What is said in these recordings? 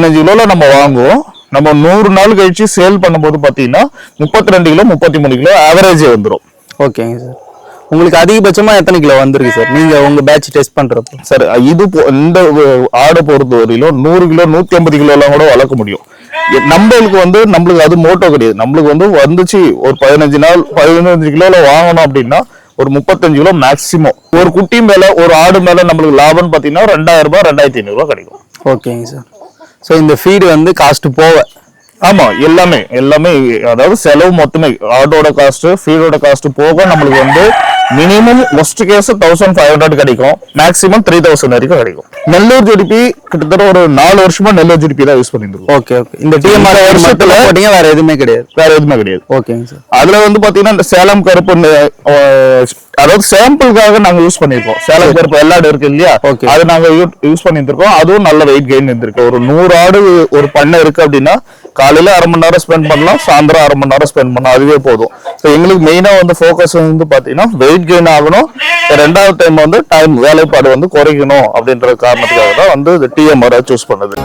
பதினஞ்சு கிலோல நம்ம வாங்குவோம். நம்ம நூறு நாள் கழிச்சு சேல் பண்ணும்போது பாத்தீங்கன்னா முப்பத்தி ரெண்டு கிலோ முப்பத்தி மூணு கிலோ ஆவரேஜ் வந்துடும் ஓகேங்க சார். உங்களுக்கு அதிகபட்சமா எத்தனை கிலோ வந்திருக்கு சார்? நீங்க உங்க பேட்ச் டெஸ்ட் பண்றப்போ. சார் இது இந்த ஆடை பொறுத்த வரையிலும் நூறு கிலோ நூத்தி ஐம்பது கிலோ எல்லாம் கூட வளர்க்க முடியும். நம்மளுக்கு வந்து நம்மளுக்கு அது மோட்டோ கிடையாது. நம்மளுக்கு வந்து வந்துச்சு ஒரு பதினஞ்சு நாள் பதினஞ்சு கிலோல வாங்கணும் அப்படின்னா ஒரு முப்பத்தஞ்சு கிலோ மேக்சிமம் ஒரு குட்டி மேல ஒரு ஆடு மேல நம்மளுக்கு லாபம்னு பாத்தீங்கன்னா ரெண்டாயிரம் ரூபாய் ரெண்டாயிரத்தி ஐநூறு ரூபாய் கிடைக்கும். ஓகேங்க சார். ஸோ இந்த ஃபீடு வந்து காஸ்ட் போக. ஆமா எல்லாமே எல்லாமே அதாவது செலவு மொத்தமே ஆடோட காஸ்ட் ஃபீடோட காஸ்ட் போக நம்மளுக்கு வந்து minimum worst case thousand five hundred கிடைக்கும். மேக்ஸிமம் த்ரீ தௌசண்ட் வரைக்கும் கிடைக்கும். நெல்லூர் ஜிடிபி கிட்டத்தட்ட ஒரு நாலு வருஷமா நெல்லூர் ஜிடிபி தான் யூஸ் பண்ணிட்டு இருக்கோம். ஓகே ஓகே இந்த டிஎம்ஆர் வருஷத்துல போட்டீங்க வேற எதுவுமே கிடையாது? வேற எதுவுமே கிடையாது. ஓகேங்க சார் அதுல வந்து பாத்தீங்கன்னா இந்த சேலம் கருப்பு அதாவது சாம்பிளுக்காக நாங்க யூஸ் பண்ணிருக்கோம் சேலம் கருப்பு வெள்ளாடு இருக்கு இல்லையா. அது நாங்க யூஸ் பண்ணிட்டு இருக்கோம் அதுவும் நல்ல வெயிட் கெயின் இருந்திருக்கு. ஒரு நூறு ஆடு ஒரு பண்ணை இருக்கு அப்படின்னா காலையில அரை மணி நேரம் ஸ்பெண்ட் பண்ணலாம் சாயந்தரம் அரை மணி நேரம் ஸ்பெண்ட் பண்ணலாம். அதுவே போதும். ஸோ எங்களுக்கு மெயினா வந்து ஃபோக்கஸ் வந்து பாத்தீங்கன்னா வெயிட் கெயின் ஆகணும். ரெண்டாவது டைம் வந்து டைம் வேலைப்பாடு வந்து குறைக்கணும் அப்படின்ற காரணத்துக்காக தான் வந்து டிஎம்ஆர் சூஸ் பண்ணது.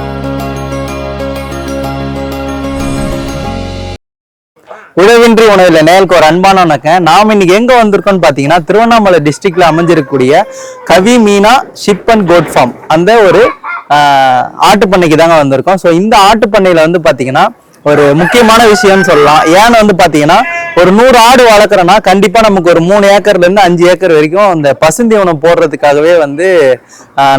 உழவின்றி உணவில் நேருக்கு ஒரு அன்பான வணக்கம். நாம் இன்னைக்கு எங்க வந்திருக்கோம்னு பாத்தீங்கன்னா திருவண்ணாமலை டிஸ்ட்ரிக்ட்ல அமைஞ்சிருக்கக்கூடிய Kavi Meena sheep and goat farm அந்த ஒரு ஆட்டுப்பண்ணைக்கு ஆட்டு பண்ணைக்கு தாங்க வந்திருக்கோம். ஸோ இந்த ஆட்டு பண்ணையில வந்து பாத்தீங்கன்னா ஒரு முக்கியமான விஷயம்னு சொல்லலாம். ஏன்னு வந்து பாத்தீங்கன்னா ஒரு நூறு ஆடு வளர்க்குறோன்னா கண்டிப்பா நமக்கு ஒரு மூணு ஏக்கர்ல இருந்து அஞ்சு ஏக்கர் வரைக்கும் அந்த பசுந்தீவனம் போடுறதுக்காகவே வந்து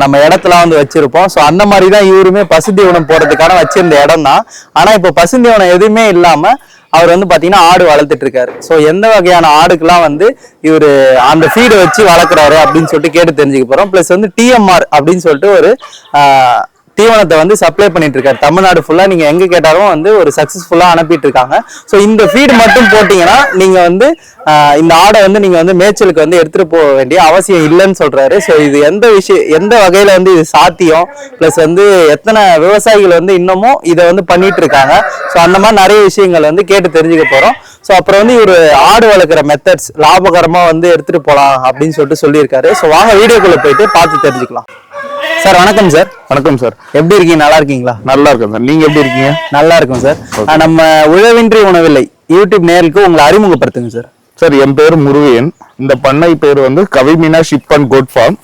நம்ம இடத்துல வந்து வச்சிருப்போம். ஸோ அந்த மாதிரி தான் இவருமே பசுந்தீவனம் போடுறதுக்கான வச்சிருந்த இடம் தான் ஆனா இப்போ பசுந்தீவனம் எதுவுமே இல்லாம அவர் வந்து பாத்தீங்கன்னா ஆடு வளர்த்துட்டு இருக்காரு. ஸோ எந்த வகையான ஆடுக்கெல்லாம் வந்து இவர் அந்த ஃபீடு வச்சு வளர்க்குறாரு அப்படின்னு சொல்லிட்டு கேட்டு தெரிஞ்சுக்க போறோம். ப்ளஸ் வந்து டிஎம்ஆர் அப்படின்னு சொல்லிட்டு ஒரு தீவனத்தை வந்து சப்ளை பண்ணிட்டு இருக்காரு. தமிழ்நாடு ஃபுல்லா நீங்க எங்க கேட்டாலும் வந்து ஒரு சக்சஸ்ஃபுல்லா அனுப்பிட்டு இருக்காங்க. ஸோ இந்த ஃபீடு மட்டும் போட்டீங்கன்னா நீங்க வந்து இந்த ஆடை வந்து நீங்க வந்து மேய்ச்சலுக்கு வந்து எடுத்துட்டு போக வேண்டிய அவசியம் இல்லைன்னு சொல்றாரு. ஸோ இது எந்த விஷயம் எந்த வகையில வந்து இது சாத்தியம்? ப்ளஸ் வந்து எத்தனை விவசாயிகள் வந்து இன்னமும் இதை வந்து பண்ணிட்டு இருக்காங்க? ஸோ அந்த மாதிரி நிறைய விஷயங்கள் வந்து கேட்டு தெரிஞ்சுக்க போறோம். ஸோ அப்புறம் வந்து இவர் ஆடு வளர்க்குற மெத்தட்ஸ் லாபகரமாக வந்து எடுத்துகிட்டு போகலாம் அப்படின்னு சொல்லிட்டு சொல்லியிருக்காரு. ஸோ வாங்க வீடியோக்குள்ளே போயிட்டு பார்த்து தெரிஞ்சுக்கலாம். சார் வணக்கம் சார். வணக்கம் சார். எப்படி இருக்கீங்க? நல்லா இருக்கீங்களா? நல்லா இருக்கேன் சார். நீங்க எப்படி இருக்கீங்க? நல்லா இருக்கும் சார். நம்ம உழவின்றி உணவில்லை. யூடியூப் நேருக்கு உங்களை அறிமுகப்படுத்துங்க சார். சார் என் பேர் முருகையன் இந்த பண்ணை பேர் வந்து Kavimeena sheep and goat farm.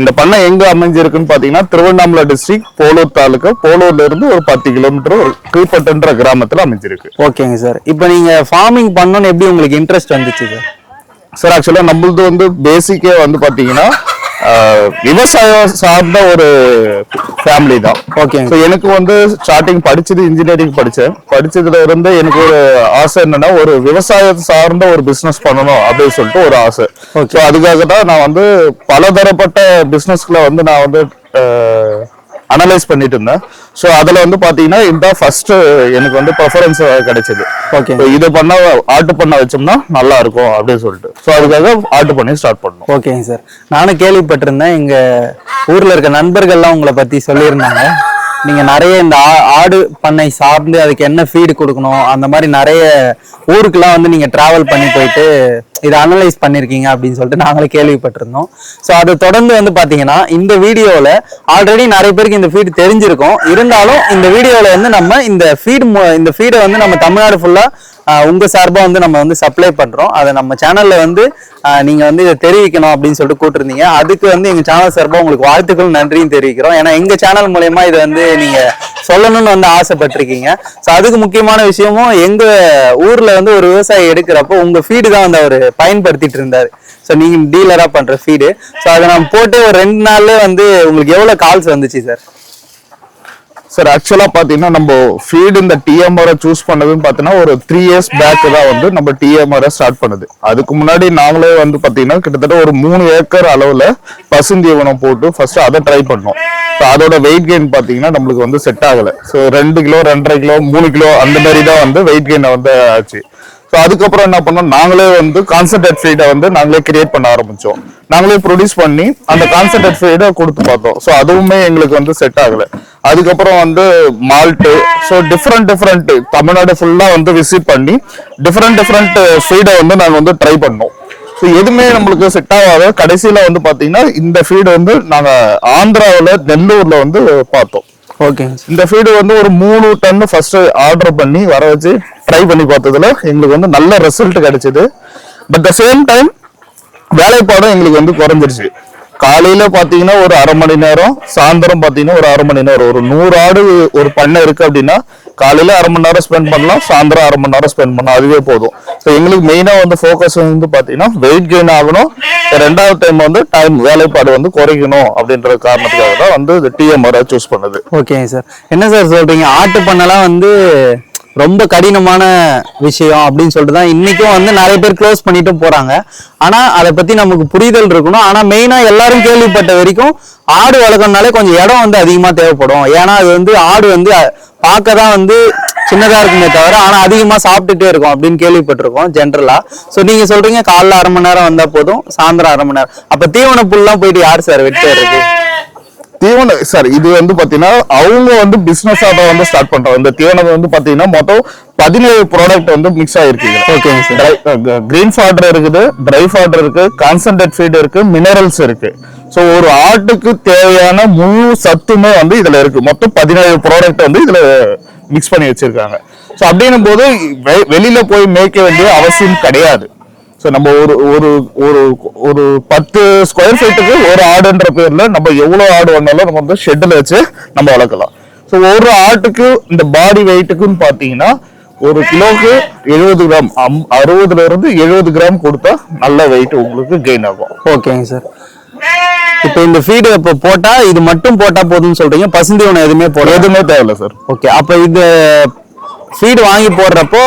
இந்த பண்ணை எங்க அமைஞ்சிருக்குன்னு பாத்தீங்கன்னா திருவண்ணாமலை டிஸ்ட்ரிக்ட் போலூர் தாலுக்கா. போலூர்ல இருந்து ஒரு பத்து கிலோமீட்டர் கீழ்பட்டுன்ற கிராமத்துல அமைஞ்சிருக்கு. ஓகேங்க சார். இப்போ நீங்க ஃபார்மிங் பண்ணணும்னு எப்படி உங்களுக்கு இன்ட்ரெஸ்ட் வந்துச்சு சார்? சார் ஆக்சுவலா நம்மளது வந்து பேசிக்கே வந்து பாத்தீங்கன்னா விவசாயம் சார்ந்த ஒரு ஃபேமிலி தான். ஓகேங்க ஸோ எனக்கு வந்து ஸ்டார்டிங் படிச்சது இன்ஜினியரிங் படிச்சேன். படிச்சதுல இருந்து எனக்கு ஒரு ஆசை என்னன்னா ஒரு விவசாயம் சார்ந்த ஒரு பிசினஸ் பண்ணணும் அப்படின்னு சொல்லிட்டு ஒரு ஆசை. ஸோ அதுக்காக தான் நான் வந்து பலதரப்பட்ட பிசினஸ்ல வந்து நான் வந்து அனலைஸ் பண்ணிட்டு இருந்தேன். ஸோ அதுல வந்து பாத்தீங்கன்னா இந்த ஃபர்ஸ்ட் எனக்கு வந்து ப்ரெஃபரன்ஸ் கிடைச்சது. ஓகே இது பண்ண ஆட்டு பண்ண வச்சோம்னா நல்லா இருக்கும் அப்படின்னு சொல்லிட்டு. ஸோ அதுக்காக ஆட்டு பண்ணி ஸ்டார்ட் பண்ணோம். ஓகேங்க சார் நானும் கேள்விப்பட்டிருந்தேன். எங்க ஊர்ல இருக்க நண்பர்கள்லாம் உங்களை பத்தி சொல்லியிருந்தாங்க. நீங்க நிறைய இந்த ஆ- ஆடு பண்ணை சார்ந்து அதுக்கு என்ன ஃபீடு கொடுக்கணும் அந்த மாதிரி நிறைய ஊருக்குலாம் வந்து நீங்க டிராவல் பண்ணி போயிட்டு இதை அனலைஸ் பண்ணிருக்கீங்க அப்படின்னு சொல்லிட்டு நாங்களே கேள்விப்பட்டிருந்தோம். ஸோ அதை தொடர்ந்து வந்து பாத்தீங்கன்னா இந்த வீடியோவில் ஆல்ரெடி நிறைய பேருக்கு இந்த ஃபீடு தெரிஞ்சிருக்கும். இருந்தாலும் இந்த வீடியோவில் வந்து நம்ம இந்த ஃபீடு இந்த ஃபீடை வந்து நம்ம தமிழ்நாடு ஃபுல்லா உங்கள் சார்பாக வந்து நம்ம வந்து சப்ளை பண்ணுறோம் அதை நம்ம சேனலில் வந்து நீங்கள் வந்து இதை தெரிவிக்கணும் அப்படின்னு சொல்லிட்டு கூட்டிருந்தீங்க. அதுக்கு வந்து எங்கள் சேனல் சார்பாக உங்களுக்கு வாழ்த்துக்கள் நன்றியும் தெரிவிக்கிறோம். ஏன்னா எங்கள் சேனல் மூலயமா இதை வந்து நீங்கள் சொல்லணும்னு வந்து ஆசைப்பட்டிருக்கீங்க. ஸோ அதுக்கு முக்கியமான விஷயமும் எங்கள் ஊரில் வந்து ஒரு விவசாயி எடுக்கிறப்போ உங்கள் ஃபீடு தான் வந்து அவர் பயன்படுத்திட்டு இருந்தார். ஸோ நீங்கள் டீலராக பண்ணுற ஃபீடு ஸோ அதை நம்ம போட்டு ஒரு ரெண்டு நாள்லேயே வந்து உங்களுக்கு எவ்வளோ கால்ஸ் வந்துச்சு சார் சார் ஆக்சுவலா பாத்தீங்கன்னா நம்ம ஃபீடு இந்த டிஎம்ஆர் சூஸ் பண்ணதுன்னு பாத்தீங்கன்னா ஒரு த்ரீ இயர்ஸ் பேக்கு தான் வந்து நம்ம டிஎம்ஆர் ஸ்டார்ட் பண்ணுது. அதுக்கு முன்னாடி நாங்களே வந்து பாத்தீங்கன்னா கிட்டத்தட்ட ஒரு மூணு ஏக்கர் அளவுல பசுந்தீவனம் போட்டு ஃபர்ஸ்ட் அதை ட்ரை பண்ணோம். ஸோ அதோட வெயிட் கெயின் பாத்தீங்கன்னா நம்மளுக்கு வந்து செட் ஆகல. ஸோ ரெண்டு கிலோ ரெண்டரை கிலோ மூணு கிலோ அந்த மாதிரி தான் வந்து வெயிட் கெயின் வந்து ஆச்சு. ஸோ அதுக்கப்புறம் என்ன பண்ணோம்? நாங்களே வந்து கான்சன்ட்ரேட் ஃபீடை வந்து நாங்களே கிரியேட் பண்ண ஆரம்பிச்சோம். நாங்களே ப்ரொடியூஸ் பண்ணி அந்த கான்சன்ட்ரேட் ஃபீடை கொடுத்து பார்த்தோம். ஸோ அதுவுமே எங்களுக்கு வந்து செட் ஆகல. அதுக்கப்புறம் வந்து malt so different different Tamil Nadu ஃபுல்லாக வந்து விசிட் பண்ணி டிஃப்ரெண்ட் டிஃப்ரெண்ட் ஃபீடை வந்து நாங்கள் வந்து ட்ரை பண்ணோம். ஸோ எதுவுமே நம்மளுக்கு செட் ஆகாத கடைசியில் வந்து பார்த்தீங்கன்னா இந்த ஃபீடு வந்து நாங்கள் ஆந்திராவில் நெல்லூரில் வந்து பார்த்தோம். ஓகேங்க இந்த ஃபீடு வந்து ஒரு மூணு டன் ஃபர்ஸ்ட் ஆர்டர் பண்ணி வர வச்சு ட்ரை பண்ணி பார்த்ததுல எங்களுக்கு வந்து நல்ல ரிசல்ட் கிடைச்சது. பட் த சேம் டைம் வேலைப்பாடும் எங்களுக்கு வந்து குறைஞ்சிருச்சு. காலையில பாத்தீங்கன்னா ஒரு அரை மணி நேரம் சாயந்தரம் பாத்தீங்கன்னா ஒரு அரை மணி நேரம். ஒரு நூறு ஆடு ஒரு பண்ணை இருக்கு அப்படின்னா காலையில அரை மணி நேரம் ஸ்பெண்ட் பண்ணலாம் சாயந்தரம் அரை மணி நேரம் ஸ்பெண்ட் பண்ணலாம். அதுவே போதும். ஸோ எங்களுக்கு மெயினா வந்து ஃபோக்கஸ் வந்து பாத்தீங்கன்னா வெயிட் கெயின் ஆகணும். ரெண்டாவது டைம் வந்து டைம் வேலைப்பாடு வந்து குறைக்கணும் அப்படின்ற காரணத்துக்காக தான் வந்து டிஎம்ஆர் சூஸ் பண்ணது. ஓகேங்க சார் என்ன சார் சொல்றீங்க? ஆட்டு பண்ணலாம் வந்து ரொம்ப கடினமான விஷயம் அப்படின்னு சொல்லிட்டு தான் இன்றைக்கும் வந்து நிறைய பேர் க்ளோஸ் பண்ணிட்டும் போகிறாங்க ஆனால் அதை பற்றி நமக்கு புரிதல் இருக்கணும். ஆனால் மெயினாக எல்லாரும் கேள்விப்பட்ட வரைக்கும் ஆடு வளர்க்கணுனாலே கொஞ்சம் இடம் வந்து அதிகமாக தேவைப்படும். ஏன்னா அது வந்து ஆடு வந்து பார்க்க தான் வந்து சின்னதாக இருக்குமே தவிர ஆனால் அதிகமாக சாப்பிட்டுட்டே இருக்கும் அப்படின்னு கேள்விப்பட்டிருக்கோம் ஜென்ரலாக ஸோ நீங்கள் சொல்கிறீங்க காலைல அரை மணி நேரம் வந்தால் போதும் சாயந்தரம் அரை மணி நேரம். அப்போ தீவன புல்லாம் போயிட்டு யார் சார் வெட்டி இருக்கு தீவன சார் இது வந்து பாத்தீங்கன்னா அவங்க வந்து பிசினஸ் தான் வந்து ஸ்டார்ட் பண்றாங்க இந்த தீவனம் வந்து பாத்தீங்கன்னா மொத்தம் பதினேழு ப்ராடக்ட் வந்து மிக்ஸ் ஆயிருக்கு ஓகேங்க சார் கிரீன் ஃபாடர் இருக்குது ட்ரை ஃபாடர் இருக்கு கான்சன்ட்ரேட் ஃபீட் இருக்கு மினரல்ஸ் இருக்கு. ஸோ ஒரு ஆட்டுக்கு தேவையான முழு சத்துமே வந்து இதுல இருக்கு. மொத்தம் பதினேழு ப்ராடக்ட் வந்து இதுல மிக்ஸ் பண்ணி வச்சிருக்காங்க. ஸோ அப்படின்னும் போது வெ- வெளியில போய் மேய்க்க வேண்டிய அவசியம் கிடையாது. ஸோ நம்ம ஒரு ஒரு ஒரு ஒரு பத்து ஸ்கொயர் ஃபீட்டுக்கு ஒரு ஆடுன்ற பேர்ல நம்ம எவ்வளவு ஆடு வந்தாலும் நம்ம வந்து ஷெட்டில் வச்சு நம்ம வளர்க்கலாம். ஸோ ஒரு ஆட்டுக்கு இந்த பாடி வெயிட்டுக்குன்னு பார்த்தீங்கன்னா ஒரு கிலோக்கு எழுபது கிராம் அம் அறுபதுல இருந்து எழுபது கிராம் கொடுத்தா நல்ல வெயிட் உங்களுக்கு கெயின் ஆகும். ஓகேங்க சார். இப்போ இந்த ஃபீடு இப்போ போட்டா இது மட்டும் போட்டா போதும்னு சொல்றீங்க? பசுந்தீவனம் எதுவுமே போட எதுவுமே தேவையில்ல சார். ஓகே அப்போ இது ஃபீடு வாங்கி போடுறப்போ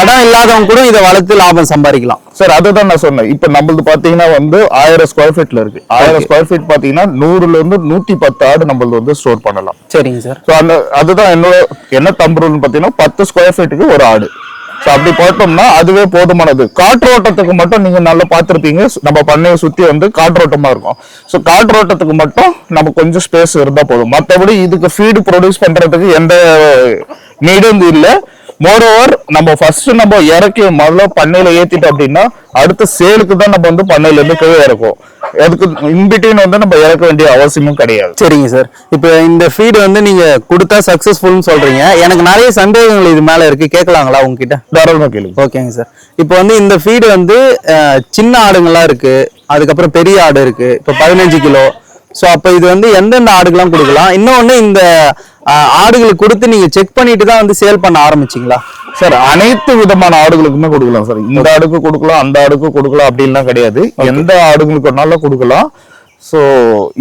இடம் இல்லாதவங்க கூட இதை வளர்த்து லாபம் சம்பாதிக்கலாம். சார் அதுதான் நான் சொன்னேன். இப்போ நம்மளது பாத்தீங்கன்னா வந்து ஆயிரம் ஸ்கொயர் ஃபீட்ல இருக்கு. ஆயிரம் ஸ்கொயர் ஃபீட் பாத்தீங்கன்னா நூறுல இருந்து நூத்தி பத்து ஆடு நம்மளது வந்து ஸ்டோர் பண்ணலாம். சரிங்க சார் ஸோ அந்த அதுதான் என்னோட என்ன தம்புருன்னு பார்த்தீங்கன்னா பத்து ஸ்கொயர் ஃபீட்டுக்கு ஒரு ஆடு. ஸோ அப்படி போட்டோம்னா அதுவே போதுமானது. காற்றோட்டத்துக்கு மட்டும் நீங்க நல்லா பார்த்துருப்பீங்க. நம்ம பண்ணையை சுத்தி வந்து காற்றோட்டமா இருக்கும். ஸோ காற்றோட்டத்துக்கு மட்டும் நம்ம கொஞ்சம் ஸ்பேஸ் இருந்தா போதும். மற்றபடி இதுக்கு ஃபீடு ப்ரொடியூஸ் பண்றதுக்கு எந்த நீடும் இல்லை மோரோவர் நம்ம ஃபர்ஸ்ட் நம்ம இறக்கி முதல்ல பண்ணையில ஏத்திட்டோம் அப்படின்னா அடுத்த சேலுக்கு தான் நம்ம வந்து பண்ணையில இருந்து கீழே இறக்கும் அதுக்கு இன்பிட்வீன் வந்து நம்ம இறக்க வேண்டிய அவசியமும் கிடையாது. சரிங்க சார். இப்போ இந்த ஃபீடு வந்து நீங்க கொடுத்தா சக்சஸ்ஃபுல்னு சொல்றீங்க. எனக்கு நிறைய சந்தேகங்கள் இது மேல இருக்கு. கேட்கலாங்களா உங்ககிட்ட? தாராளமா கேளுங்க. ஓகேங்க சார். இப்போ வந்து இந்த ஃபீடு வந்து சின்ன ஆடுங்கள்லாம் இருக்கு. அதுக்கப்புறம் பெரிய ஆடு இருக்கு. இப்போ பதினஞ்சு கிலோ. ஸோ அப்போ இது வந்து எந்தெந்த ஆடுகள்லாம் கொடுக்கலாம்? இன்னொன்று இந்த ஆடுகளுக்கு கொடுத்து நீங்க செக் பண்ணிட்டு தான் வந்து சேல் பண்ண ஆரம்பிச்சிங்களா? சார் அனைத்து விதமான ஆடுகளுக்குமே கொடுக்கலாம் சார் இந்த ஆடுக்கு கொடுக்கலாம் அந்த ஆடுக்கு கொடுக்கலாம் அப்படின்லாம் கிடையாது. எந்த ஆடுங்களுக்கு வேணாலும் கொடுக்கலாம். சோ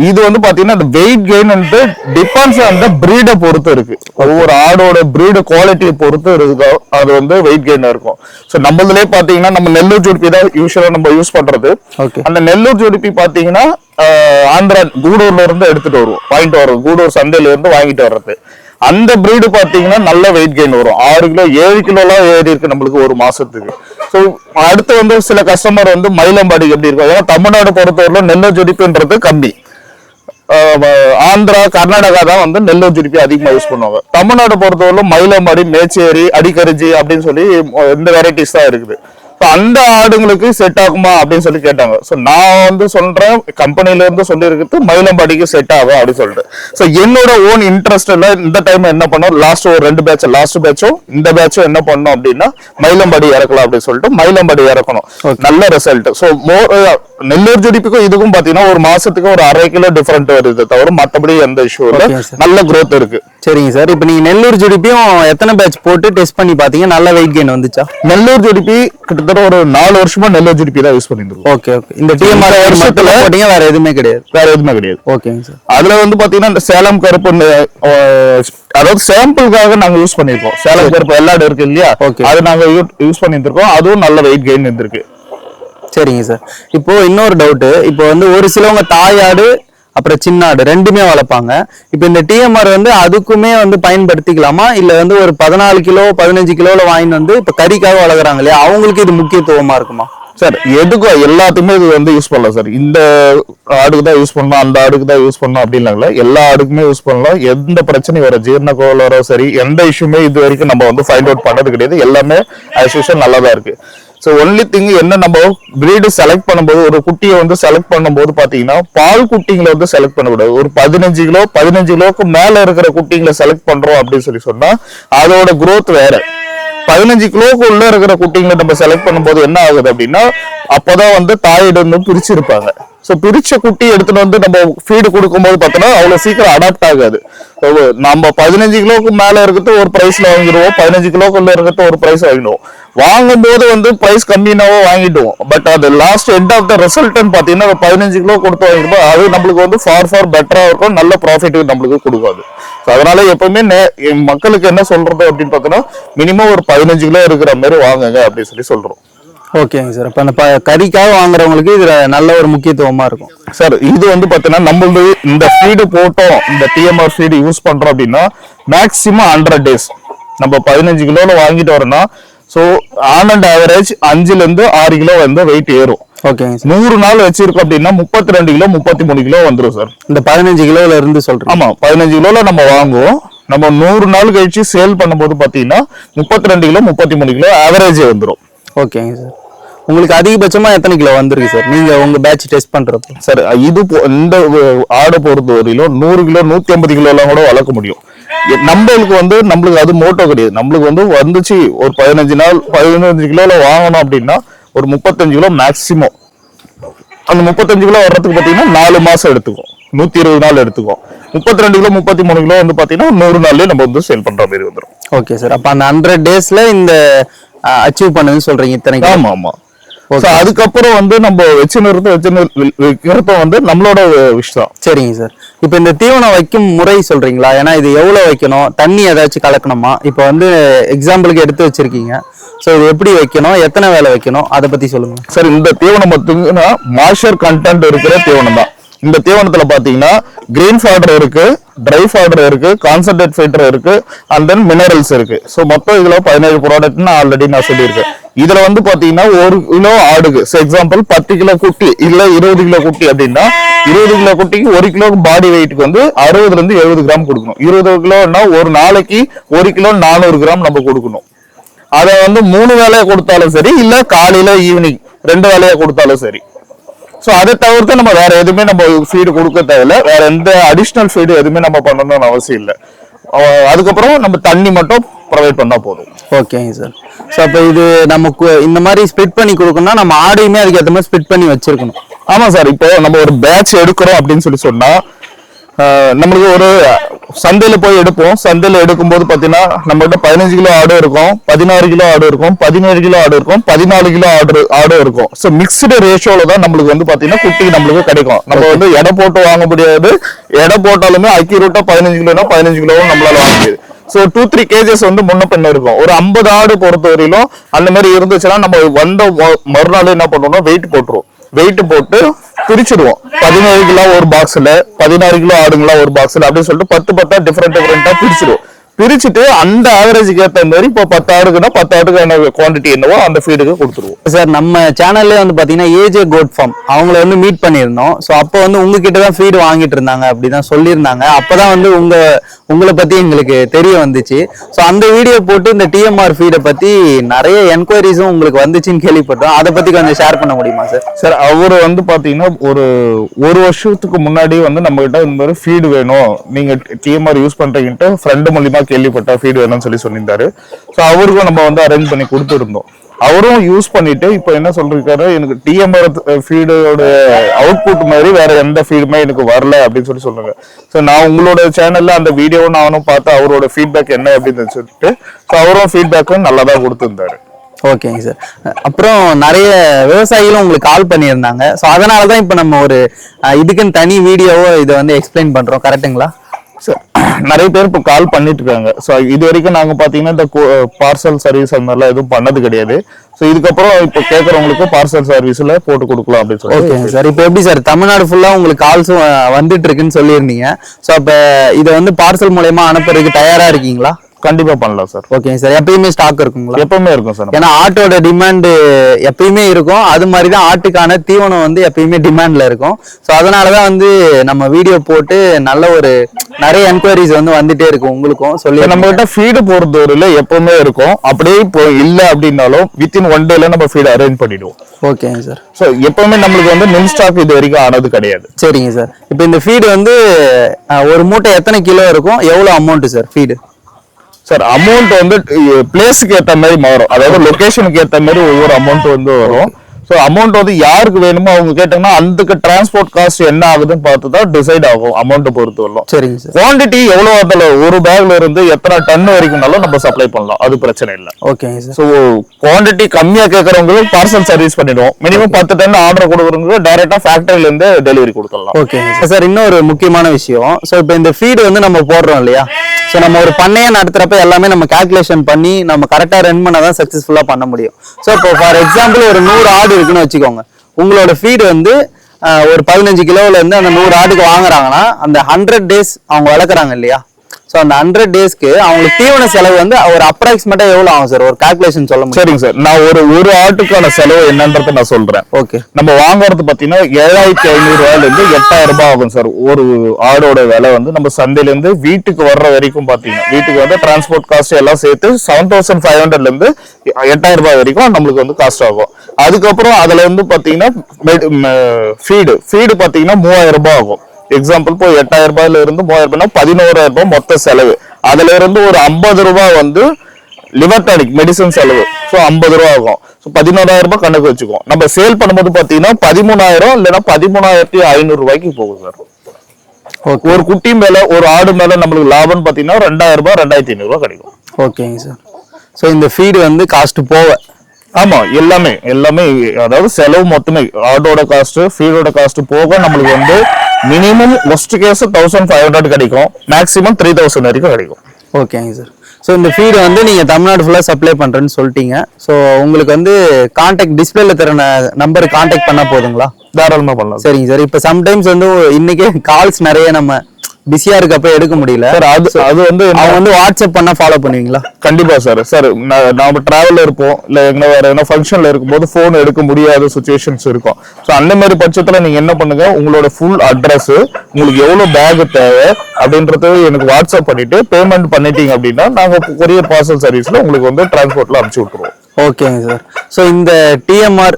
இது வந்து பாத்தீங்கன்னா இந்த வெயிட் கெயின் வந்து டிபெண்ட்ஸ் அந்த பிரீடை பொறுத்து இருக்கு. ஒவ்வொரு ஆடோட பிரீடு குவாலிட்டியை பொறுத்து இருக்குதோ அது வந்து வெயிட் கெயின் இருக்கும். சோ நம்மளதுலயே பாத்தீங்கன்னா நம்ம நெல்லூர் ஜுடிப்பி தான் யூஸ்வலா நம்ம யூஸ் பண்றது. ஓகே அந்த நெல்லூர் ஜுடிப்பி பாத்தீங்கன்னா ஆஹ், ஆந்திரா கூடூர்ல இருந்து எடுத்துட்டு வருவோம். வாங்கிட்டு வர்றது. கூடூர் சந்தையில இருந்து வாங்கிட்டு வர்றது. அந்த பிரீடு பாத்தீங்கன்னா நல்ல வெயிட் கெயின் வரும். ஆறு கிலோ ஏழு கிலோலாம் ஏறி இருக்கு நம்மளுக்கு ஒரு மாசத்துக்கு. ஸோ அடுத்து வந்து சில கஸ்டமர் வந்து மயிலம்பாடி எப்படி இருக்கும்? ஏன்னா தமிழ்நாடு பொறுத்தவரையில நெல்லோ ஜுடிப்புன்றது கம்மி. ஆந்திரா கர்நாடகா தான் வந்து நெல்லூர் ஜுடிப்பி அதிகமாக யூஸ் பண்ணுவாங்க. தமிழ்நாடு பொறுத்தவரையிலும் மயிலம்பாடி மேச்சேரி அடிக்கரிஞ்சி அப்படின்னு சொல்லி இந்த வெரைட்டிஸ் தான் இருக்குது. அந்த ஆடுங்களுக்கு செட் ஆகுமா அப்படின்னு சொல்லி கேட்டாங்க. ஸோ நான் வந்து சொல்றேன் கம்பெனில இருந்து சொல்லியிருக்கிறது மயிலம்பாடிக்கு செட் ஆகும் அப்படின்னு சொல்லிட்டு. ஸோ என்னோட ஓன் இன்ட்ரெஸ்ட்ல இந்த டைம் என்ன பண்ணோம்? லாஸ்ட் ஒரு ரெண்டு பேட்ச் லாஸ்ட் பேட்சும் இந்த பேட்சும் என்ன பண்ணோம் அப்படின்னா மயிலம்பாடி இறக்கலாம் அப்படின்னு சொல்லிட்டு மயிலம்பாடி இறக்கணும். நல்ல ரிசல்ட் ஸோ மோர் நெல்லூர் ஜுடிப்புக்கும் இதுக்கும் பாத்தீங்கன்னா ஒரு மாசத்துக்கு ஒரு அரை கிலோ டிஃபரெண்ட் வருது தவிர மத்தபடி எந்த இஷ்யூ இல்ல. நல்ல growth இருக்கு. சரிங்க சார் இப்போ நீங்க நெல்லூர் ஜுடிப்பியும் எத்தனை பேட்ச் போட்டு டெஸ்ட் பண்ணி பார்த்தீங்க நல்ல வெயிட் கெயின் வந்துச்சா? நெல்லூர் ஜுடிப்பி கிட்டத்தட்ட ஒரு நாலு வருஷமா நெல்லூர் ஜுடிப்பி தான் யூஸ் பண்ணிட்டு இருக்கோம். ஓகே ஓகே இந்த டிஎம்ஆர் வருஷத்துல போட்டீங்க வேற எதுவுமே கிடையாது? வேற எதுவுமே கிடையாது. ஓகேங்க சார் அதுல வந்து பாத்தீங்கன்னா இந்த சேலம் கருப்பு அதாவது சாம்பிளுக்காக நாங்க யூஸ் பண்ணிருக்கோம். சேலம் கருப்பு வெள்ளாடு இருக்கு இல்லையா. அது நாங்க யூஸ் பண்ணிட்டு இருக்கோம். அதுவும் நல்ல வெயிட் கெயின் இருந்திருக்கு. சரிங்க சார். இப்போ இன்னொரு டவுட்டு இப்போ வந்து ஒரு சிலவங்க தாயாடு அப்புறம் சின்ன ஆடு ரெண்டுமே வளர்ப்பாங்க. இப்போ இந்த டிஎம்ஆர் வந்து அதுக்குமே வந்து பயன்படுத்திக்கலாமா? இல்லை வந்து ஒரு பதினாலு கிலோ பதினஞ்சு கிலோவில் வாங்கிட்டு வந்து இப்போ கறிக்காக வளர்க்குறாங்க இல்லையா? அவங்களுக்கு இது முக்கியத்துவமாக இருக்குமா? சார் எதுக்கும் எல்லாத்துக்குமே இது வந்து யூஸ் பண்ணலாம் சார். இந்த ஆடுக்கு தான் யூஸ் பண்ணலாம் அந்த ஆடுக்கு தான் யூஸ் பண்ணலாம் அப்படின்னாங்களே எல்லா ஆடுக்குமே யூஸ் பண்ணலாம். எந்த பிரச்சனையும் வர ஜீரண கோளாறோ சரி எந்த இஷ்யூமே இது வரைக்கும் நம்ம வந்து ஃபைண்ட் அவுட் பண்ணது கிடையாது. எல்லாமே ஆஸ் யூஷுவல் நல்லா தான் இருக்குது ஸோ ஒன்லி திங் என்ன நம்ம பிரீடு செலக்ட் பண்ணும்போது ஒரு குட்டியை வந்து செலக்ட் பண்ணும்போது பார்த்தீங்கன்னா பால் குட்டிங்களை வந்து செலக்ட் பண்ணக்கூடாது. ஒரு பதினஞ்சு கிலோ பதினஞ்சு கிலோவுக்கு மேலே இருக்கிற குட்டிங்களை செலக்ட் பண்றோம் அப்படின்னு சொல்லி சொன்னா அதோட க்ரோத் வேற. பதினஞ்சு கிலோக்கு உள்ள இருக்கிற குட்டிங்களை நம்ம செலக்ட் பண்ணும்போது என்ன ஆகுது அப்படின்னா அப்போதான் வந்து தாயிடம் வந்து பிரிச்சிருப்பாங்க. ஸோ பிரிச்ச குட்டி எடுத்துட்டு வந்து நம்ம ஃபீடு கொடுக்கும்போது பார்த்தோன்னா அவ்வளோ சீக்கிரம் அடாப்ட் ஆகாது. நம்ம பதினஞ்சு கிலோக்கு மேலே இருக்கிறது ஒரு ப்ரைஸில் வாங்கிடுவோம். பதினஞ்சு கிலோக்குள்ள இருக்கிறது ஒரு ப்ரைஸ் வாங்கிடுவோம். வாங்கும்போது வந்து ப்ரைஸ் கம்மினாவோ வாங்கிடுவோம். பட் அது லாஸ்ட் எண்ட் ஆஃப் த ரிசல்ட்னு பார்த்தீங்கன்னா பதினஞ்சு கிலோ கொடுத்து வாங்கிடுவோம் அது நம்மளுக்கு வந்து ஃபார் ஃபார் பெட்டராக இருக்கும். நல்ல ப்ராஃபிட் நம்மளுக்கு கொடுக்காது. ஸோ அதனால எப்பவுமே என் மக்களுக்கு என்ன சொல்றது அப்படின்னு பார்த்தோன்னா மினிமம் ஒரு பதினஞ்சு கிலோ இருக்கிற மாதிரி வாங்குங்க அப்படின்னு சொல்லி சொல்றோம். ஓகேங்க சார். அப்ப அந்த ப- கறிக்காக வாங்குறவங்களுக்கு இதுல நல்ல ஒரு முக்கியத்துவமா இருக்கும். சார் இது வந்து பாத்தீங்கன்னா நம்மளது இந்த ஃபீடு போட்டோம் இந்த டிஎம்ஆர் ஃபீடு யூஸ் பண்றோம் அப்படின்னா மேக்ஸிமம் ஹண்ட்ரட் டேஸ் நம்ம பதினஞ்சு கிலோல வாங்கிட்டு வரோம்னா ஸோ ஆன் அண்ட் ஆவரேஜ் அஞ்சுல இருந்து ஆறு கிலோ வந்து வெயிட் ஏறும். ஓகேங்க சார். நூறு நாள் வச்சிருக்கோம் அப்படின்னா முப்பத்தி ரெண்டு கிலோ முப்பத்தி மூணு கிலோ வந்துரும் சார். இந்த பதினஞ்சு கிலோல இருந்து சொல்றேன் ஆமா பதினஞ்சு கிலோல நம்ம வாங்குவோம். நம்ம நூறு நாள் கழிச்சு சேல் பண்ணும்போது பாத்தீங்கன்னா முப்பத்தி ரெண்டு கிலோ முப்பத்தி மூணு கிலோ ஆவரேஜ் வந்துரும். ஓகேங்க சார். உங்களுக்கு அதிகபட்சமா எத்தனை கிலோ வந்திருக்கு சார்? நீங்க உங்க பேட்ச் டெஸ்ட் பண்றப்போ. சார் இது பொ- இந்த ஆடை பொறுத்த வரையிலும் நூறு கிலோ நூத்தி ஐம்பது கிலோ எல்லாம் கூட வளர்க்க முடியும். எ- நம்மளுக்கு வந்து நம்மளுக்கு அது மோட்டோ கிடையாது. நம்மளுக்கு வந்து வந்துச்சு ஒரு பதினஞ்சு நாள் பதினஞ்சு கிலோல வாங்கணும் அப்படின்னா ஒரு முப்பத்தஞ்சு கிலோ மேக்சிமம் அந்த முப்பத்தஞ்சு கிலோ வர்றதுக்கு பாத்தீங்கன்னா நாலு மாசம் எடுத்துக்கும். நூத்தி இருபது நாள் எடுத்துக்கும். முப்பத்தி ரெண்டு கிலோ முப்பத்தி மூணு கிலோ வந்து பாத்தீங்கன்னா நூறு நாள்லயே நம்ம வந்து சேல் பண்ற மாதிரி வந்துடும் ஓகே சார். அப்ப அந்த ஹண்ட்ரட் டேஸ்ல இந்த அச்சீவ் பண்ணுன்னு சொல்றீங்க இத்தனை கிலோ ஆமா ஆமா. So, அதுக்கப்புறம் வந்து நம்ம வச்சு நிறுத்த வச்சு நிறுத்த வந்து நம்மளோட விஷயம் சரிங்க சார். இப்போ இந்த தீவனம் வைக்கும் முறை சொல்றீங்களா? ஏன்னா இது எவ்வளவு வைக்கணும்? தண்ணி ஏதாச்சும் கலக்கணுமா? இப்போ வந்து எக்ஸாம்பிளுக்கு எடுத்து வச்சிருக்கீங்க. ஸோ இது எப்படி வைக்கணும்? எத்தனை வேலை வைக்கணும்? அதை பத்தி சொல்லுங்க. சார் இந்த தீவனம் பார்த்தீங்கன்னா மாய்ச்சர் கண்டென்ட் இருக்கிற தீவனம் தான். இந்த தீவனத்தில் பார்த்தீங்கன்னா கிரீன் ஃபாடர் இருக்கு ட்ரை ஃபாடர் இருக்கு கான்சன்ட்ரேட் ஃபைட்டர் இருக்கு அண்ட் தென் மினரல்ஸ் இருக்கு. ஸோ மொத்தம் இதில் பதினேழு ப்ராடக்ட்னு ஆல்ரெடி நான் சொல்லியிருக்கேன் இதுல வந்து பாத்தீங்கன்னா ஒரு கிலோ ஆடுக்கு எக்ஸாம்பிள் பத்து கிலோ குட்டி இல்ல இருபது கிலோ குட்டி அப்படின்னா இருபது கிலோ குட்டிக்கு ஒரு கிலோ பாடி வெயிட்டுக்கு வந்து அறுபதுல இருந்து எழுபது கிராம் கொடுக்கணும். இருபது கிலோன்னா ஒரு நாளைக்கு ஒரு கிலோ நானூறு கிராம் நம்ம கொடுக்கணும். அதை வந்து மூணு வேலையை கொடுத்தாலும் சரி இல்ல காலையில ஈவினிங் ரெண்டு வேலையை கொடுத்தாலும் சரி. சோ அதை தவிர்த்து நம்ம வேற எதுவுமே நம்ம ஃபீடு கொடுக்க தேவையில்ல. வேற எந்த அடிஷ்னல் ஃபீடு எதுவுமே நம்ம பண்ணணும்னு அவசியம் இல்லை. அதுக்கப்புறம் நம்ம தண்ணி மட்டும் ப்ரொவைட் பண்ணா போதும். ஓகேங்க சார் ஸோ அப்போ இது நமக்கு இந்த மாதிரி ஸ்ப்ளிட் பண்ணி கொடுக்கணும்னா நம்ம ஆடையுமே அதுக்கு ஏற்ற மாதிரி ஸ்ப்ளிட் பண்ணி வச்சிருக்கணும். ஆமா சார் இப்போ நம்ம ஒரு பேட்ச் எடுக்கிறோம் அப்படின்னு சொல்லி சொன்னா அஹ் நம்மளுக்கு ஒரு சந்தையில போய் எடுப்போம். சந்தையில எடுக்கும்போது பாத்தீங்கன்னா நம்மகிட்ட பதினஞ்சு கிலோ ஆடு இருக்கும் பதினாறு கிலோ ஆடு இருக்கும் பதினேழு கிலோ ஆடு இருக்கும் பதினாலு கிலோ ஆடு ஆடு இருக்கும். ஸோ மிக்ஸ்டு ரேஷியோல தான் நம்மளுக்கு வந்து பாத்தீங்கன்னா குட்டி நம்மளுக்கு கிடைக்கும். நம்ம வந்து எடை போட்டு வாங்க முடியாது. எடை போட்டாலுமே அக்யூரேட்டா பதினஞ்சு கிலோனா பதினஞ்சு கிலோவும் நம்மளால வாங்க முடியாது. ஸோ டூ த்ரீ கேஜஸ் வந்து முன்ன பின்ன இருக்கும். ஒரு ஐம்பது ஆடு பொறுத்த வரையிலும் அந்த மாதிரி இருந்துச்சுன்னா நம்ம வந்த மறுநாள் என்ன பண்ணுவோம்னா வெயிட் போட்டுருவோம். வெயிட் போட்டு பிரிச்சிடுவோம். பதினேழு கிலோ ஒரு பாக்ஸ்ல பதினாறு கிலோ ஆடுங்களா ஒரு பாக்ஸ்ல அப்படின்னு சொல்லிட்டு பத்து பத்தா டிஃப்ரெண்ட் டிஃப்ரெண்டா பிரிச்சிடுவோம். பிரிச்சுட்டு அந்த ஆவரேஜுக்கு ஏத்த மாதிரி இப்போ பத்து ஆடுக்குன்னா பத்து ஆடுக்கு என்ன குவாண்டிட்டி என்னவோ அந்த ஃபீடுக்கு கொடுத்துருவோம். சார் நம்ம சேனல்லே வந்து பாத்தீங்கன்னா ஏஜே கோட் ஃபார்ம் அவங்கள வந்து மீட் பண்ணியிருந்தோம். ஸோ அப்போ வந்து உங்ககிட்ட தான் ஃபீடு வாங்கிட்டு இருந்தாங்க அப்படிதான் சொல்லியிருந்தாங்க. அப்பதான் வந்து உங்க உங்களை பத்தி எங்களுக்கு தெரிய வந்துச்சு. ஸோ அந்த வீடியோ போட்டு இந்த டிஎம்ஆர் ஃபீடை பத்தி நிறைய என்கொயரிஸும் உங்களுக்கு வந்துச்சுன்னு கேள்விப்பட்டோம். அதை பத்தி கொஞ்சம் ஷேர் பண்ண முடியுமா சார் சார் அவர் வந்து பாத்தீங்கன்னா ஒரு ஒரு வருஷத்துக்கு முன்னாடி வந்து நம்ம கிட்ட இந்த மாதிரி ஃபீடு வேணும். நீங்க டிஎம்ஆர் யூஸ் பண்றீங்கன்ட்டு ஃப்ரெண்டு மூலியமா கேள்விப்பட்ட ஃபீடு வேணும்னு சொல்லி சொல்லியிருந்தாரு. ஸோ அவருக்கும் நம்ம வந்து அரேஞ்ச் பண்ணி கொடுத்துருந்தோம். அவரும் யூஸ் பண்ணிட்டு இப்போ என்ன சொல்லிருக்காரு? எனக்கு டிஎம்ஆர் ஃபீடோட அவுட்புட் மாதிரி வேற எந்த ஃபீடுமே எனக்கு வரல அப்படின்னு சொல்லி சொல்றாங்க. ஸோ நான் உங்களோட சேனல்ல அந்த வீடியோவும் நானும் பார்த்து அவரோட ஃபீட்பேக் என்ன அப்படின்னு சொல்லிட்டு ஸோ அவரும் ஃபீட்பேக்கும் நல்லா தான் கொடுத்துருந்தாரு. ஓகேங்க சார் அப்புறம் நிறைய விவசாயிகளும் உங்களுக்கு கால் பண்ணியிருந்தாங்க. ஸோ அதனால தான் இப்போ நம்ம ஒரு இதுக்குன்னு தனி வீடியோவோ இதை வந்து எக்ஸ்பிளைன் பண்ணுறோம் கரெக்ட்டுங்களா நிறைய பேர் இப்போ கால் பண்ணிட்டு இருக்காங்க ஸோ இது வரைக்கும் நாங்க பாத்தீங்கன்னா இந்த பார்சல் சர்வீஸ் அந்த மாதிரிலாம் எதுவும் பண்ணது கிடையாது. ஸோ இதுக்கப்புறம் இப்போ கேட்கறவங்களுக்கு பார்சல் சர்வீஸ்ல போட்டு கொடுக்கலாம் அப்படின்னு சொல்லி ஓகேங்க சார் இப்போ எப்படி சார் தமிழ்நாடு ஃபுல்லா உங்களுக்கு கால்ஸும் வந்துட்டு இருக்குன்னு சொல்லியிருந்தீங்க. ஸோ அப்போ இதை வந்து பார்சல் மூலயமா அனுப்புறதுக்கு தயாரா இருக்கீங்களா? கண்டிப்பா பண்ணலாம் சார். ஓகேங்க சார். எப்பயுமே ஸ்டாக் இருக்குங்களா? எப்பவுமே இருக்கும் சார். ஏன்னா ஆட்டோட டிமாண்ட் எப்பயுமே இருக்கும். அது மாதிரி தான் ஆட்டுக்கான தீவனம் வந்து எப்பயுமே டிமாண்ட்ல இருக்கும். ஸோ அதனால தான் வந்து நம்ம வீடியோ போட்டு நல்ல ஒரு நிறைய என்கொயரிஸ் வந்து வந்துட்டே இருக்கும் உங்களுக்கும். சொல்லி நம்ம கிட்ட ஃபீடு பொறுத்தவரையில எப்பவுமே இருக்கும். அப்படியே இப்போ இல்ல அப்படின்னாலும் வித்தின் ஒன் டேல நம்ம ஃபீடு அரேஞ்ச் பண்ணிடுவோம். ஓகேங்க சார். ஸோ எப்பவுமே நம்மளுக்கு வந்து மின் ஸ்டாக் இது வரைக்கும் ஆனது கிடையாது. சரிங்க சார். இப்போ இந்த ஃபீடு வந்து ஒரு மூட்டை எத்தனை கிலோ இருக்கும்? எவ்வளோ amount sir feed sir amount வந்து பிளேஸுக்கு ஏற்ற மாதிரி மாறும். அதாவது லொகேஷனுக்கு ஏற்ற மாதிரி ஒவ்வொரு அமௌண்ட் வந்து வரும். ஸோ அமௌண்ட் வந்து யாருக்கு வேணுமோ அவங்க கேட்டாங்கன்னா அதுக்கு டிரான்ஸ்போர்ட் காஸ்ட் என்ன ஆகுதுன்னு பார்த்து தான் டிசைட் ஆகும் அமௌண்ட்டை பொறுத்து வரலாம் சரிங்க சார். குவாண்டிட்டி எவ்வளோ அதில் ஒரு பேக்ல இருந்து எத்தனை டன் வரைக்கும்னாலும் நம்ம சப்ளை பண்ணலாம். அது பிரச்சனை இல்லை. ஓகேங்க சார். ஸோ குவாண்டிட்டி கம்மியா கேட்கறவங்களுக்கு பார்சல் சர்வீஸ் பண்ணிடுவோம். மினிமம் பத்து டன் ஆர்டர் கொடுக்குறவங்களுக்கு டைரக்டா ஃபேக்டரியில இருந்து டெலிவரி கொடுத்துடலாம். ஓகேங்க சார். இன்னொரு முக்கியமான விஷயம். ஸோ இப்போ இந்த ஃபீடு வந்து நம்ம போடுறோம் இல்லையா? ஸோ நம்ம ஒரு பண்ணையை நடத்துறப்ப எல்லாமே நம்ம கால்குலேஷன் பண்ணி நம்ம கரெக்டாக ரன் பண்ண தான் சக்ஸஸ்ஃபுல்லாக பண்ண முடியும். ஸோ இப்போ ஃபார் எக்ஸாம்பிள் ஒரு நூறு ஆடு இருக்குன்னு வச்சுக்கோங்க. உங்களோட ஃபீடு வந்து ஒரு பதினஞ்சு கிலோல இருந்து அந்த நூறு ஆட்டுக்கு வாங்குறாங்கன்னா அந்த ஹண்ட்ரட் டேஸ் அவங்க வளர்க்குறாங்க இல்லையா? ஸோ அந்த ஹண்ட்ரட் டேஸ்க்கு அவங்களுக்கு தீவன செலவு வந்து ஒரு அப்ராக்சிமேட்டா எவ்வளோ ஆகும் சார் ஒரு கால்குலேஷன் சொல்ல முடியும்? சரிங்க சார் நான் ஒரு ஒரு ஆட்டுக்கான செலவு என்னன்றதை நான் சொல்றேன். ஓகே நம்ம வாங்குறது பாத்தீங்கன்னா ஏழாயிரத்தி ஐநூறு ரூபாயில இருந்து எட்டாயிரம் ரூபாய் ஆகும் சார் ஒரு ஆடோட விலை வந்து நம்ம சந்தையில இருந்து வீட்டுக்கு வர்ற வரைக்கும் பாத்தீங்கன்னா வீட்டுக்கு வந்து டிரான்ஸ்போர்ட் காஸ்ட் எல்லாம் சேர்த்து செவன் தௌசண்ட் ஃபைவ் ஹண்ட்ரட்ல இருந்து எட்டாயிரம் ரூபாய் வரைக்கும் நம்மளுக்கு வந்து காஸ்ட் ஆகும். அதுக்கப்புறம் அதுல இருந்து பாத்தீங்கன்னா ஃபீடு ஃபீடு பாத்தீங்கன்னா மூவாயிரம் ரூபாய் ஆகும். எக்ஸாம்பிள் இப்போ எட்டாயிரம் ரூபாயில இருந்து மூவாயிரம் ரூபாய்னா பதினோராயிரம் ரூபாய் மொத்த செலவு. அதுல இருந்து ஒரு ஐம்பது ரூபாய் வந்து லிவர்டானிக் மெடிசன் செலவு. ஸோ ஐம்பது ரூபா ஆகும். ஸோ பதினோராயிரம் ரூபாய் கணக்கு வச்சுக்கோம் நம்ம சேல் பண்ணும்போது பார்த்தீங்கன்னா பதிமூணாயிரம் இல்லைன்னா பதிமூணாயிரத்தி ஐநூறு ரூபாய்க்கு போகும் சார். ஒரு குட்டி மேல ஒரு ஆடு மேல நம்மளுக்கு லாபம்னு பார்த்தீங்கன்னா ரெண்டாயிரம் ரூபாய் ரெண்டாயிரத்தி ஐநூறு ரூபாய் கிடைக்கும். ஓகேங்க சார். ஸோ இந்த ஃபீடு வந்து காஸ்ட் போவ ஆமா எல்லாமே எல்லாமே அதாவது செலவு மொத்தமே ஆட்டோட காஸ்ட் ஃபீடோட காஸ்ட் போக நம்மளுக்கு வந்து minimum worst case thousand five hundred கிடைக்கும். மேக்ஸிமம் த்ரீ தௌசண்ட் வரைக்கும் கிடைக்கும். ஓகேங்க சார் ஸோ இந்த ஃபீடு வந்து நீங்கள் தமிழ்நாடு ஃபுல்லாக சப்ளை பண்ணுறேன்னு சொல்லிட்டீங்க. ஸோ உங்களுக்கு வந்து காண்டாக்ட் டிஸ்பிளேல தர நம்பருக்கு காண்டாக்ட் பண்ணால் போதுங்களா? தாராளமா பண்ணலாம். சரிங்க சார் இப்போ சம்டைம்ஸ் வந்து இன்னைக்கே கால்ஸ் நிறைய நம்ம பிஸியாக இருக்கப்ப எடுக்க முடியல. சார் அது அது வந்து அவங்க வந்து வாட்ஸ்அப் பண்ணால் ஃபாலோ பண்ணுவீங்களா? கண்டிப்பா சார் சார் நாம டிராவல்ல இருப்போம். இல்ல எங்க வேற என்ன ஃபங்க்ஷன்ல இருக்கும்போது போன் எடுக்க முடியாத சுச்சுவேஷன்ஸ் இருக்கும். ஸோ அந்த மாதிரி பட்சத்துல நீங்க என்ன பண்ணுங்க? உங்களோட ஃபுல் அட்ரஸ் உங்களுக்கு எவ்வளவு பேக் தேவை அப்படின்றது எனக்கு வாட்ஸ்அப் பண்ணிட்டு பேமெண்ட் பண்ணிட்டீங்க அப்படின்னா நாங்க கொரியர் பார்சல் சர்வீஸ்ல உங்களுக்கு வந்து டிரான்ஸ்போர்ட்ல அனுப்பிச்சு விட்டுருவோம். ஓகேங்க சார். ஸோ இந்த டிஎம்ஆர்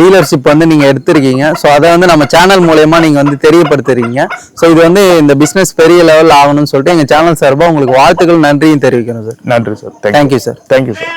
டீலர்ஷிப் வந்து நீங்கள் எடுத்திருக்கீங்க. ஸோ அதை வந்து நம்ம சேனல் மூலயமா நீங்கள் வந்து தெரியப்படுத்துறீங்க ஸோ இது வந்து இந்த பிஸ்னஸ் பெரிய லெவல் ஆகணும்னு சொல்லிட்டு எங்கள் சேனல் சார்பாக உங்களுக்கு வாழ்த்துக்கள் நன்றியும் தெரிவிக்கிறோம் சார். நன்றி sir. Thank you sir thank you sir